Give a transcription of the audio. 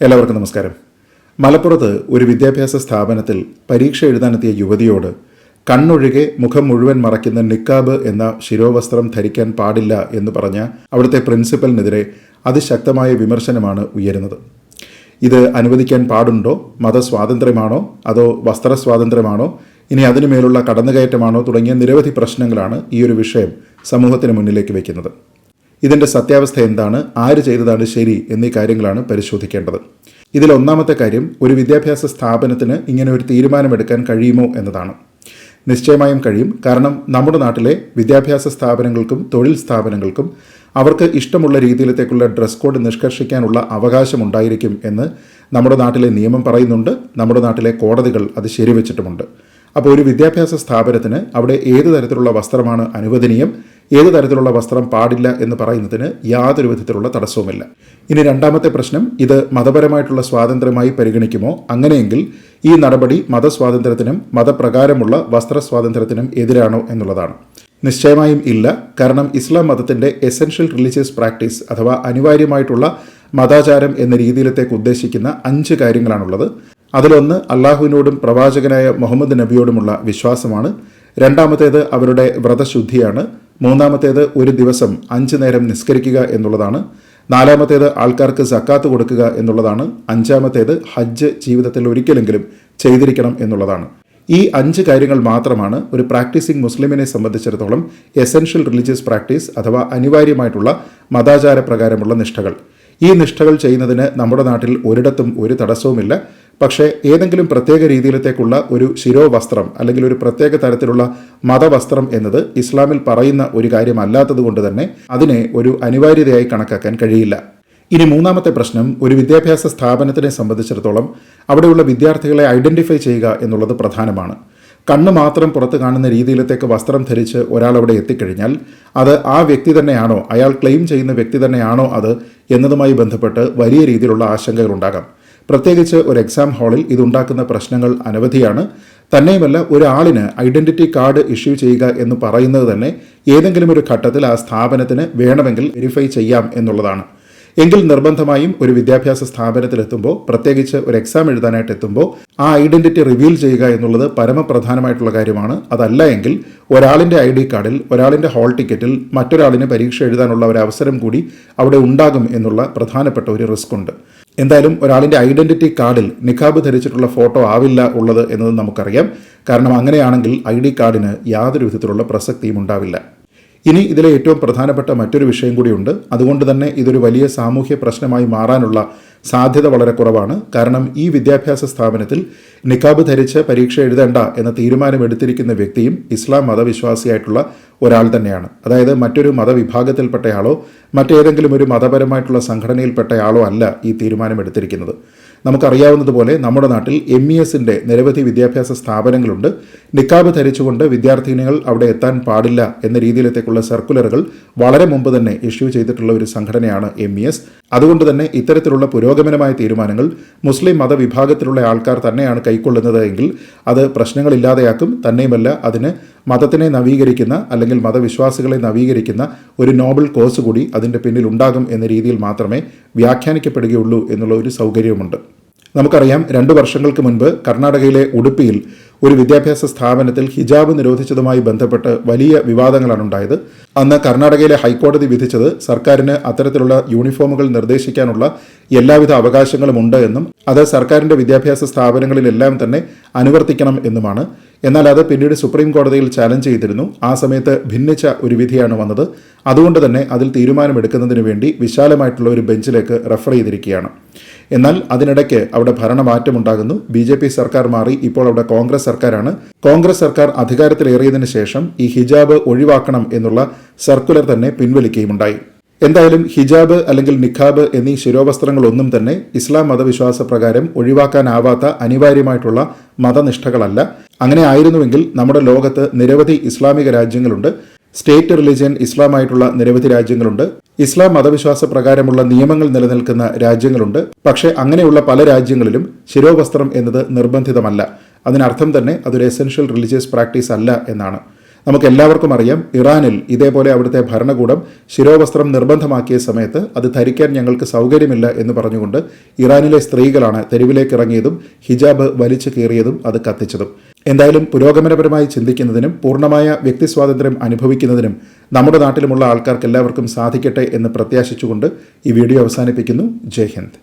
എല്ലാവർക്കും നമസ്കാരം. മലപ്പുറത്ത് ഒരു വിദ്യാഭ്യാസ സ്ഥാപനത്തിൽ പരീക്ഷ എഴുതാനെത്തിയ യുവതിയോട് കണ്ണൊഴികെ മുഖം മുഴുവൻ മറയ്ക്കുന്ന നിക്കാബ് എന്ന ശിരോവസ്ത്രം ധരിക്കാൻ പാടില്ല എന്ന് പറഞ്ഞ അവിടുത്തെ പ്രിൻസിപ്പലിനെതിരെ അതിശക്തമായ വിമർശനമാണ് ഉയരുന്നത്. ഇത് അനുവദിക്കാൻ പാടുണ്ടോ? മതസ്വാതന്ത്ര്യമാണോ? അതോ വസ്ത്രസ്വാതന്ത്ര്യമാണോ? ഇനി അതിനുമേലുള്ള കടന്നുകയറ്റമാണോ? തുടങ്ങിയ നിരവധി പ്രശ്നങ്ങളാണ് ഈ ഒരു വിഷയം സമൂഹത്തിന് മുന്നിലേക്ക് വയ്ക്കുന്നത്. ഇതിന്റെ സത്യാവസ്ഥ എന്താണ്? ആര് ചെയ്തതാണ് ശരി എന്നീ കാര്യങ്ങളാണ് പരിശോധിക്കേണ്ടത്. ഇതിൽ ഒന്നാമത്തെ കാര്യം ഒരു വിദ്യാഭ്യാസ സ്ഥാപനത്തിന് ഇങ്ങനെ ഒരു തീരുമാനമെടുക്കാൻ കഴിയുമോ എന്നതാണ്. നിശ്ചയമായും കഴിയും. കാരണം നമ്മുടെ നാട്ടിലെ വിദ്യാഭ്യാസ സ്ഥാപനങ്ങൾക്കും തൊഴിൽ സ്ഥാപനങ്ങൾക്കും അവർക്ക് ഇഷ്ടമുള്ള രീതിയിലത്തേക്കുള്ള ഡ്രസ് കോഡ് നിഷ്കർഷിക്കാനുള്ള അവകാശമുണ്ടായിരിക്കും എന്ന് നമ്മുടെ നാട്ടിലെ നിയമം പറയുന്നുണ്ട്. നമ്മുടെ നാട്ടിലെ കോടതികൾ അത് ശരിവച്ചിട്ടുമുണ്ട്. അപ്പോൾ ഒരു വിദ്യാഭ്യാസ സ്ഥാപനത്തിന് അവിടെ ഏത് തരത്തിലുള്ള വസ്ത്രമാണ് അനുവദനീയം? ഏത് തരത്തിലുള്ള വസ്ത്രം പാടില്ല എന്ന് പറയുന്നതിന് യാതൊരു വിധത്തിലുള്ള തടസ്സവുമില്ല. ഇനി രണ്ടാമത്തെ പ്രശ്നം ഇത് മതപരമായിട്ടുള്ള സ്വാതന്ത്ര്യമായി പരിഗണിക്കുമോ? അങ്ങനെയെങ്കിൽ ഈ നടപടി മതസ്വാതന്ത്ര്യത്തിനും മതപ്രകാരമുള്ള വസ്ത്രസ്വാതന്ത്ര്യത്തിനും എതിരാണോ എന്നുള്ളതാണ്. നിശ്ചയമായും ഇല്ല കാരണം ഇസ്ലാം മതത്തിന്റെ എസെൻഷ്യൽ റിലീജിയസ് പ്രാക്ടീസ് അഥവാ അനിവാര്യമായിട്ടുള്ള മതാചാരം എന്ന രീതിയിലത്തേക്ക് ഉദ്ദേശിക്കുന്ന അഞ്ച് കാര്യങ്ങളാണുള്ളത്. അതിലൊന്ന് അള്ളാഹുവിനോടും പ്രവാചകനായ മുഹമ്മദ് നബിയോടുമുള്ള വിശ്വാസമാണ്. രണ്ടാമത്തേത് അവരുടെ വ്രതശുദ്ധിയാണ്. മൂന്നാമത്തേത് ഒരു ദിവസം അഞ്ച് നേരം നിസ്കരിക്കുക എന്നുള്ളതാണ്. നാലാമത്തേത് ആൾക്കാർക്ക് സക്കാത്ത് കൊടുക്കുക എന്നുള്ളതാണ്. അഞ്ചാമത്തേത് ഹജ്ജ് ജീവിതത്തിൽ ഒരിക്കലെങ്കിലും ചെയ്തിരിക്കണം എന്നുള്ളതാണ്. ഈ അഞ്ച് കാര്യങ്ങൾ മാത്രമാണ് ഒരു പ്രാക്ടീസിംഗ് മുസ്ലിമിനെ സംബന്ധിച്ചിടത്തോളം എസെൻഷ്യൽ റിലീജിയസ് പ്രാക്ടീസ് അഥവാ അനിവാര്യമായിട്ടുള്ള മതാചാര പ്രകാരമുള്ള നിഷ്ഠകൾ. ഈ നിഷ്ഠകൾ ചെയ്യുന്നതിന് നമ്മുടെ നാട്ടിൽ ഒരിടത്തും ഒരു തടസ്സവുമില്ല. പക്ഷേ ഏതെങ്കിലും പ്രത്യേക രീതിയിലത്തേക്കുള്ള ഒരു ശിരോവസ്ത്രം അല്ലെങ്കിൽ ഒരു പ്രത്യേക തരത്തിലുള്ള മതവസ്ത്രം എന്നത് ഇസ്ലാമിൽ പറയുന്ന ഒരു കാര്യമല്ലാത്തത് കൊണ്ട് തന്നെ അതിനെ ഒരു അനിവാര്യതയായി കണക്കാക്കാൻ കഴിയില്ല. ഇനി മൂന്നാമത്തെ പ്രശ്നം ഒരു വിദ്യാഭ്യാസ സ്ഥാപനത്തിനെ സംബന്ധിച്ചിടത്തോളം അവിടെയുള്ള വിദ്യാർത്ഥികളെ ഐഡന്റിഫൈ ചെയ്യുക എന്നുള്ളത് പ്രധാനമാണ്. കണ്ണ് മാത്രം പുറത്ത് കാണുന്ന രീതിയിലത്തേക്ക് വസ്ത്രം ധരിച്ച് ഒരാൾ അവിടെ എത്തിക്കഴിഞ്ഞാൽ അത് ആ വ്യക്തി തന്നെയാണോ അയാൾ ക്ലെയിം ചെയ്യുന്ന വ്യക്തി തന്നെയാണോ അത് എന്നതുമായി ബന്ധപ്പെട്ട് വലിയ രീതിയിലുള്ള ആശങ്കകൾ ഉണ്ടാകാം പ്രത്യേകിച്ച് ഒരു എക്സാം ഹാളിൽ ഇതുണ്ടാക്കുന്ന പ്രശ്നങ്ങൾ അനവധിയാണ്. തന്നെയുമല്ല ഒരാളിന് ഐഡന്റിറ്റി കാർഡ് ഇഷ്യൂ ചെയ്യുക എന്ന് പറയുന്നത് തന്നെ ഏതെങ്കിലും ഒരു ഘട്ടത്തിൽ ആ സ്ഥാപനത്തിന് വേണമെങ്കിൽ വെരിഫൈ ചെയ്യാം എന്നുള്ളതാണ്. എങ്കിൽ നിർബന്ധമായും ഒരു വിദ്യാഭ്യാസ സ്ഥാപനത്തിലെത്തുമ്പോൾ പ്രത്യേകിച്ച് ഒരു എക്സാം എഴുതാനായിട്ട് എത്തുമ്പോൾ ആ ഐഡന്റിറ്റി റിവീൽ ചെയ്യുക എന്നുള്ളത് പരമപ്രധാനമായിട്ടുള്ള കാര്യമാണ്. അതല്ല എങ്കിൽ ഒരാളിന്റെ ഐ ഡി കാർഡിൽ ഒരാളിന്റെ ഹാൾ ടിക്കറ്റിൽ മറ്റൊരാളിന് പരീക്ഷ എഴുതാനുള്ള ഒരു അവസരം കൂടി അവിടെ ഉണ്ടാകും എന്നുള്ള പ്രധാനപ്പെട്ട ഒരു റിസ്ക് ഉണ്ട്. എന്തായാലും ഒരാളിന്റെ ഐഡന്റിറ്റി കാർഡിൽ നിഖാബ് ധരിച്ചിട്ടുള്ള ഫോട്ടോ ആവില്ല ഉള്ളത് എന്നത് നമുക്കറിയാം. കാരണം അങ്ങനെയാണെങ്കിൽ ഐ ഡി കാർഡിന് യാതൊരു വിധത്തിലുള്ള പ്രസക്തിയും ഉണ്ടാവില്ല. ഇനി ഇതിലെ ഏറ്റവും പ്രധാനപ്പെട്ട മറ്റൊരു വിഷയം കൂടിയുണ്ട്. അതുകൊണ്ട് തന്നെ ഇതൊരു വലിയ സാമൂഹ്യ പ്രശ്നമായി മാറാനുള്ള സാധ്യത വളരെ കുറവാണ്. കാരണം ഈ വിദ്യാഭ്യാസ സ്ഥാപനത്തിൽ നിക്കാബ് ധരിച്ച് പരീക്ഷ എഴുതേണ്ട എന്ന തീരുമാനമെടുത്തിരിക്കുന്ന വ്യക്തിയും ഇസ്ലാം മതവിശ്വാസിയായിട്ടുള്ള ഒരാൾ തന്നെയാണ്. അതായത് മറ്റൊരു മതവിഭാഗത്തിൽപ്പെട്ടയാളോ മറ്റേതെങ്കിലും ഒരു മതപരമായിട്ടുള്ള സംഘടനയിൽപ്പെട്ടയാളോ അല്ല ഈ തീരുമാനമെടുത്തിരിക്കുന്നത്. നമുക്കറിയാവുന്നതുപോലെ നമ്മുടെ നാട്ടിൽ എം ഇ എസിന്റെ നിരവധി വിദ്യാഭ്യാസ സ്ഥാപനങ്ങളുണ്ട്. നിക്കാബ് ധരിച്ചുകൊണ്ട് വിദ്യാർത്ഥിനികൾ അവിടെ എത്താൻ പാടില്ല എന്ന രീതിയിലത്തേക്കുള്ള സർക്കുലറുകൾ വളരെ മുമ്പ് തന്നെ ഇഷ്യൂ ചെയ്തിട്ടുള്ള ഒരു സംഘടനയാണ് എം ഇ എസ് അതുകൊണ്ട് തന്നെ ഇത്തരത്തിലുള്ള പുരോഗമനമായ തീരുമാനങ്ങൾ മുസ്ലിം മതവിഭാഗത്തിലുള്ള ആൾക്കാർ തന്നെയാണ് കൈക്കൊള്ളുന്നത് എങ്കിൽ അത് പ്രശ്നങ്ങളില്ലാതെയാക്കും. തന്നെയുമല്ല അതിന് മതത്തിനെ നവീകരിക്കുന്ന അല്ലെങ്കിൽ മതവിശ്വാസികളെ നവീകരിക്കുന്ന ഒരു നോബൽ കോഴ്സ് കൂടി അതിന്റെ പിന്നിൽ ഉണ്ടാകും എന്ന രീതിയിൽ മാത്രമേ വ്യാഖ്യാനിക്കപ്പെടുകയുള്ളൂ എന്നുള്ള ഒരു സൗകര്യവുമുണ്ട്. നമുക്കറിയാം രണ്ട് വർഷങ്ങൾക്ക് മുൻപ് കർണാടകയിലെ ഉടുപ്പിയിൽ ഒരു വിദ്യാഭ്യാസ സ്ഥാപനത്തിൽ ഹിജാബ് നിരോധിച്ചതുമായി ബന്ധപ്പെട്ട് വലിയ വിവാദങ്ങളാണ് ഉണ്ടായത്. അന്ന് കർണാടകയിലെ ഹൈക്കോടതി വിധിച്ചത് സർക്കാരിന് അത്തരത്തിലുള്ള യൂണിഫോമുകൾ നിർദ്ദേശിക്കാനുള്ള എല്ലാവിധ അവകാശങ്ങളും ഉണ്ട് എന്നും അത് സർക്കാരിന്റെ വിദ്യാഭ്യാസ സ്ഥാപനങ്ങളിലെല്ലാം തന്നെ അനുവർത്തിക്കണം എന്നുമാണ്. എന്നാൽ അത് പിന്നീട് സുപ്രീം കോടതിയിൽ ചാലഞ്ച് ചെയ്തിരുന്നു. ആ സമയത്ത് ഭിന്നിച്ച ഒരു വിധിയാണ് വന്നത്. അതുകൊണ്ട് തന്നെ അതിൽ തീരുമാനമെടുക്കുന്നതിന് വേണ്ടി വിശാലമായിട്ടുള്ള ഒരു ബെഞ്ചിലേക്ക് റെഫർ ചെയ്തിരിക്കുകയാണ്. എന്നാൽ അതിനിടയ്ക്ക് അവിടെ ഭരണമാറ്റമുണ്ടാകുന്നു. ബി ജെ പി സർക്കാർ മാറി ഇപ്പോൾ അവിടെ കോൺഗ്രസ് സർക്കാരാണ്. കോൺഗ്രസ് സർക്കാർ അധികാരത്തിലേറിയതിനു ശേഷം ഈ ഹിജാബ് ഒഴിവാക്കണം എന്നുള്ള സർക്കുലർ തന്നെ പിൻവലിക്കുകയുമുണ്ടായി. എന്തായാലും ഹിജാബ് അല്ലെങ്കിൽ നിഖാബ് എന്നീ ശിരോവസ്ത്രങ്ങളൊന്നും തന്നെ ഇസ്ലാം മതവിശ്വാസ പ്രകാരം ഒഴിവാക്കാനാവാത്ത അനിവാര്യമായിട്ടുള്ള മതനിഷ്ഠകളല്ല. അങ്ങനെ ആയിരുന്നുവെങ്കിൽ നമ്മുടെ ലോകത്ത് നിരവധി ഇസ്ലാമിക രാജ്യങ്ങളുണ്ട്. സ്റ്റേറ്റ് റിലിജിയൻ ഇസ്ലാമായിട്ടുള്ള നിരവധി രാജ്യങ്ങളുണ്ട്. ഇസ്ലാം മതവിശ്വാസ പ്രകാരമുള്ള നിയമങ്ങൾ നിലനിൽക്കുന്ന രാജ്യങ്ങളുണ്ട്. പക്ഷേ അങ്ങനെയുള്ള പല രാജ്യങ്ങളിലും ശിരോവസ്ത്രം എന്നത് നിർബന്ധിതമല്ല. അതിനർത്ഥം തന്നെ അതൊരു എസെൻഷ്യൽ റിലീജിയസ് പ്രാക്ടീസ് അല്ല എന്നാണ്. നമുക്ക് എല്ലാവർക്കും അറിയാം ഇറാനിൽ ഇതേപോലെ അവിടുത്തെ ഭരണകൂടം ശിരോവസ്ത്രം നിർബന്ധമാക്കിയ സമയത്ത് അത് ധരിക്കാൻ ഞങ്ങൾക്ക് സൗകര്യമില്ല എന്ന് പറഞ്ഞുകൊണ്ട് ഇറാനിലെ സ്ത്രീകളാണ് തെരുവിലേക്ക് ഇറങ്ങിയതും ഹിജാബ് വലിച്ചു കീറിയതും അത് കത്തിച്ചതും. എന്തായാലും പുരോഗമനപരമായി ചിന്തിക്കുന്നതിനും പൂർണമായ വ്യക്തി സ്വാതന്ത്ര്യം അനുഭവിക്കുന്നതിനും നമ്മുടെ നാട്ടിലുമുള്ള ആൾക്കാർക്ക് എല്ലാവർക്കും സാധിക്കട്ടെ എന്ന് പ്രത്യാശിച്ചുകൊണ്ട് ഈ വീഡിയോ അവസാനിപ്പിക്കുന്നു. ജയ് ഹിന്ദ്.